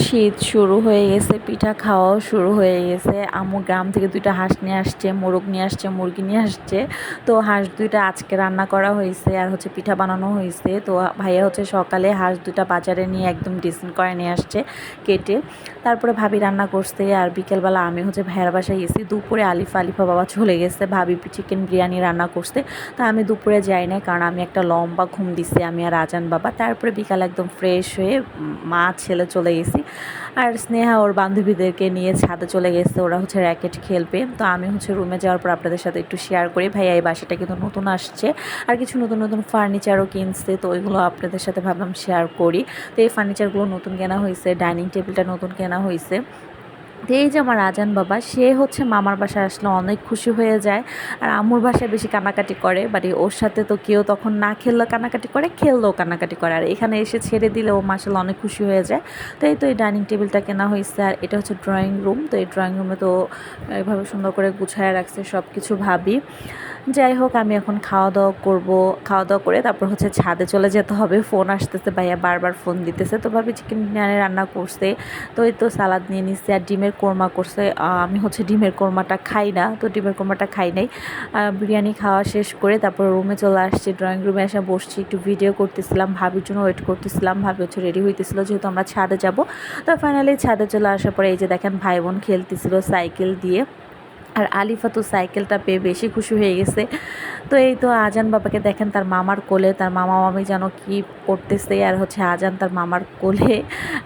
শীত শুরু হয়ে গেছে, পিঠা খাওয়াও শুরু হয়ে গেছে। আম্মু গ্রাম থেকে দুইটা হাঁস নিয়ে আসছে, মোরগ নিয়ে আসছে, মুরগি নিয়ে আসছে। তো হাঁস দুইটা আজকে রান্না করা হয়েছে আর হচ্ছে পিঠা বানানো হয়েছে। তো ভাইয়া হচ্ছে সকালে হাঁস দুইটা বাজারে নিয়ে একদম ডিসেন্ট করে নিয়ে আসছে কেটে। তারপরে ভাবি রান্না করছে আর বিকেলবেলা আমি হচ্ছে ভাইয়ার বাসায় গেছি। দুপুরে আলিফা আলিফা বাবা চলে গেছে, ভাবি চিকেন বিরিয়ানি রান্না করছে। তা আমি দুপুরে যাই না কারণ আমি একটা লম্বা ঘুম দিছি, আমি আর আজান বাবা। তারপরে বিকাল একদম ফ্রেশ হয়ে মা, ছেলে চলে গেছি। আর স্নেহা ওর বান্ধবীদেরকে নিয়ে ছাদে চলে গেছে। ওরা হচ্ছে র্যাকেট খেলবে। তো আমি হচ্ছে রুমে যাওয়ার পর আপনাদের সাথে একটু শেয়ার করি। ভাইয়া, এই বাসাটা কিন্তু নতুন আসছে। আর কিছু নতুন নতুন ফার্নিচারও কিনছে। তো ওইগুলো আপনাদের সাথে ভাবলাম শেয়ার করি। তো এই ফার্নিচারগুলো নতুন কেনা হয়েছে ডাইনিং টেবিলটা নতুন কেনা হয়েছে। তো এই যে আমার রাজান বাবা, সে হচ্ছে মামার বাসায় আসলে অনেক খুশি হয়ে যায়। আর আম্মুর বাসায় বেশি কানাকাটি করে, বাট ওর সাথে তো কেউ তখন না খেললেও কানাকাটি করে, খেললেও কানাকাটি করে। আর এখানে এসে ছেড়ে দিলে ও মাসাল অনেক খুশি হয়ে যায়। তো এই তো এই ডাইনিং টেবিলটা কেনা হয়েছে, আর এটা হচ্ছে ড্রয়িং রুম। তো এই ড্রয়িং রুমে তো এভাবে সুন্দর করে গুছায় রাখছে সব কিছু ভাবি। যাই হোক, আমি এখন খাওয়া দাওয়া করব। খাওয়া দাওয়া করে তারপর হচ্ছে ছাদে চলে যেতে হবে। ফোন আসতেছে, ভাইয়া বারবার ফোন দিতেছে। তো ভাবি চিকেন বিরিয়ানি রান্না করছে। তো এই তো সালাদ নিয়ে নিচ্ছে আর ডিমের কোরমা করছে। আমি হচ্ছে ডিমের কোরমাটা খাই না, তো ডিমের কোরমাটা খাই নাই। বিরিয়ানি খাওয়া শেষ করে তারপর রুমে চলে আসছি। ড্রয়িং রুমে এসে বসছি, একটু ভিডিও করতেছিলাম, ভাবির জন্য ওয়েট করতেছিলাম। ভাবি হচ্ছে রেডি হইতেছিল, যেহেতু আমরা ছাদে যাব। তো ফাইনালি ছাদে চলে আসার পরে এই যে দেখেন, ভাই বোন খেলতেছিল সাইকেল দিয়ে। আর আলিফা তো সাইকেলটা পেয়ে বেশি খুশি হয়ে গেছে। তো এই তো আজান বাবাকে দেখেন তার মামার কোলে, তার মামা মামি যেন কি পড়তেছে আর হচ্ছে আজান তার মামার কোলে।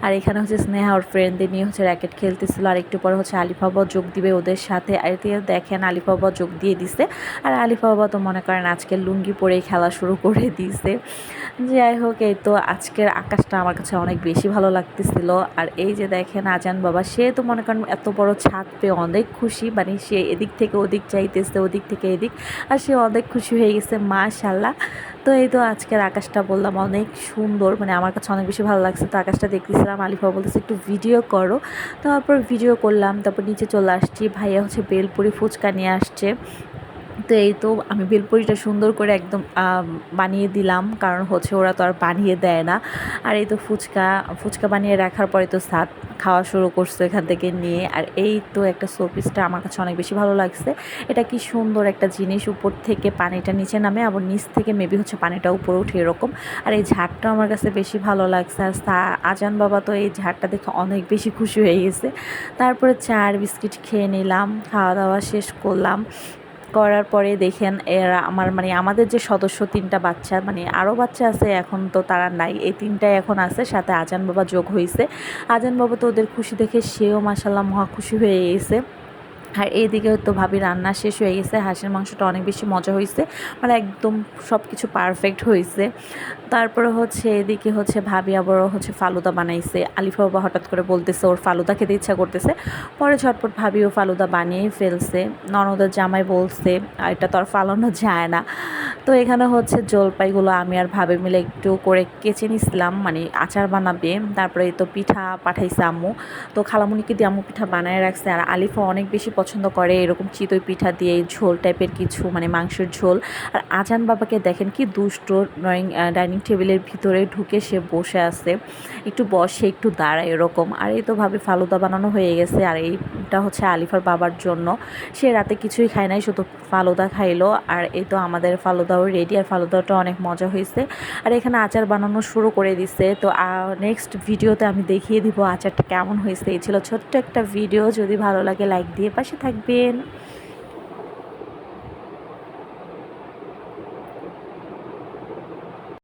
আর এখানে হচ্ছে স্নেহা ওর ফ্রেন্ডদের নিয়ে হচ্ছে র্যাকেট খেলতেছিল আর একটু পরে হচ্ছে আলিফা বাবা যোগ দিবে ওদের সাথে। আর এতে দেখেন আলিফা বাবা যোগ দিয়ে দিছে। আর আলিফা বাবা তো মনে করেন আজকে লুঙ্গি পরেই খেলা শুরু করে দিয়েছে যাই হোক, এই তো আজকের আকাশটা আমার কাছে অনেক বেশি ভালো লাগতেছিল। আর এই যে দেখেন আজান বাবা, সে তো মনে করেন এত বড় ছাদ পেয়ে অনেক খুশি। মানে সে এদিক থেকে ওদিক চাইতেছে, ওদিক থেকে এদিক। আর সে অনেক খুশি হয়ে গেছে মাশাল্লাহ তো এই তো আজকের আকাশটা বললাম, অনেক সুন্দর। মানে আমার কাছে অনেক বেশি ভালো লাগছে। তো আকাশটা দেখতেছিলাম, আলিফা বলতেছে, একটু ভিডিও করো। তারপর ভিডিও করলাম, তারপর নিচে চলে আসছি। ভাইয়া হচ্ছে বেলপুরি ফুচকা নিয়ে আসছে। তো এই তো আমি বেলপুরিটা সুন্দর করে একদম বানিয়ে দিলাম। কারণ হচ্ছে ওরা তো আর বানিয়ে দেয় না। আর এই তো ফুচকা ফুচকা বানিয়ে রাখার পরে তো সাত খাওয়া শুরু করছে এখান থেকে নিয়ে। আর এই তো একটা শোপিসটা আমার কাছে অনেক বেশি ভালো লাগছে। এটা কি সুন্দর একটা জিনিস, উপর থেকে পানিটা নিচে নামে, আবার নিচ থেকে মেবি হচ্ছে পানিটা উপরে উঠে এরকম। আর এই ঝাড়টা আমার কাছে বেশি ভালো লাগছে। আর আজান বাবা তো এই ঝাড়টা দেখে অনেক বেশি খুশি হয়ে গেছে। তারপরে চার বিস্কিট খেয়ে নিলাম, খাওয়া দাওয়া শেষ করলাম। করার পরে দেখেন এরা আমার মানে আমাদের যে সদস্য তিনটা বাচ্চা মানে আরও বাচ্চা আছে এখন তো তারা নাই। এই তিনটাই এখন আছে, সাথে আজান বাবা যোগ হয়েছে আজান বাবা তো ওদের খুশি দেখে সেও মাসাল্লাহ মহা খুশি হয়ে গেছে। আর এইদিকে তো ভাবি রান্না শেষ হয়ে গেছে, হাঁসের মাংসটা অনেক বেশি মজা হয়েছে মানে একদম সব কিছু পারফেক্ট হয়েছে। তারপরে হচ্ছে এদিকে হচ্ছে ভাবি আবারও হচ্ছে ফালুদা বানাইছে, আলিফা বাবা হঠাৎ করে বলতেছে ওর ফালুদা খেতে ইচ্ছা করতেছে, পরে ঝটপট ভাবি ও ফালুদা বানিয়েই ফেলছে, ননদের জামাই বলছে, আর এটা তো আর ফালানো যায় না। তো এখানে হচ্ছে জলপাইগুলো আমি আর ভাবে মিলে একটু করে কেচে নিছিলাম মানে আচার বানাবে, তারপরে তো পিঠা পাঠাইছে আম্মু, তো খালামুনিকে দিয়ে আম্মু পিঠা বানায় রাখছে, আর আলিফা অনেক বেশি পছন্দ করে, এরকম চিতই পিঠা দিয়ে ঝোল টাইপের কিছু মানে মাংসের ঝোল। আর আজান বাবাকে দেখেন কি দুষ্ট ড্রয়িং ডাইনিং টেবিলের ভিতরে ঢুকে সে বসে আছে। একটু বসে, একটু দাঁড়ায় এরকম। আর এই তো ভাবে ফালুদা বানানো হয়ে গেছে। আর এইটা হচ্ছে আলিফার বাবার জন্য। সে রাতে কিছুই খায় নাই, শুধু ফালুদা খাইলো। আর এই তো আমাদের ফালুদাও রেডি আর ফালুদাটা অনেক মজা হয়েছে। আর এখানে আচার বানানো শুরু করে দিছে। তো নেক্সট ভিডিওতে আমি দেখিয়ে দিব আচারটা কেমন হয়েছে। এই ছিল ছোট্ট একটা ভিডিও যদি ভালো লাগে লাইক দিয়ে পাশে থাকবেন।